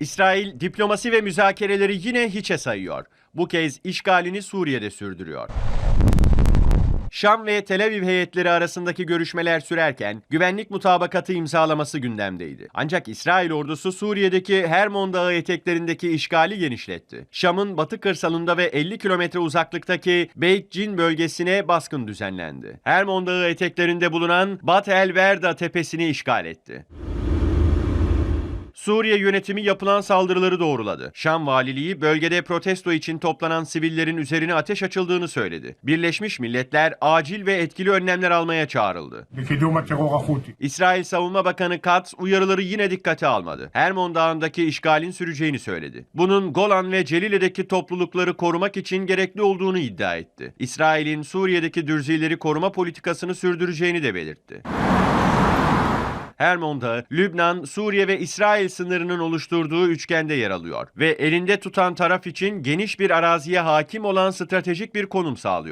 İsrail diplomasi ve müzakereleri yine hiçe sayıyor. Bu kez işgalini Suriye'de sürdürüyor. Şam ve Tel Aviv heyetleri arasındaki görüşmeler sürerken güvenlik mutabakatı imzalaması gündemdeydi. Ancak İsrail ordusu Suriye'deki Hermon Dağı eteklerindeki işgali genişletti. Şam'ın batı kırsalında ve 50 kilometre uzaklıktaki Beit Cin bölgesine baskın düzenlendi. Hermon Dağı eteklerinde bulunan Bat el Verda tepesini işgal etti. Suriye yönetimi yapılan saldırıları doğruladı. Şam valiliği bölgede protesto için toplanan sivillerin üzerine ateş açıldığını söyledi. Birleşmiş Milletler acil ve etkili önlemler almaya çağrıldı. İsrail Savunma Bakanı Katz uyarıları yine dikkate almadı. Hermon Dağı'ndaki işgalin süreceğini söyledi. Bunun Golan ve Celile'deki toplulukları korumak için gerekli olduğunu iddia etti. İsrail'in Suriye'deki dürzileri koruma politikasını sürdüreceğini de belirtti. Hermon Dağı, Lübnan, Suriye ve İsrail sınırının oluşturduğu üçgende yer alıyor ve elinde tutan taraf için geniş bir araziye hakim olan stratejik bir konum sağlıyor.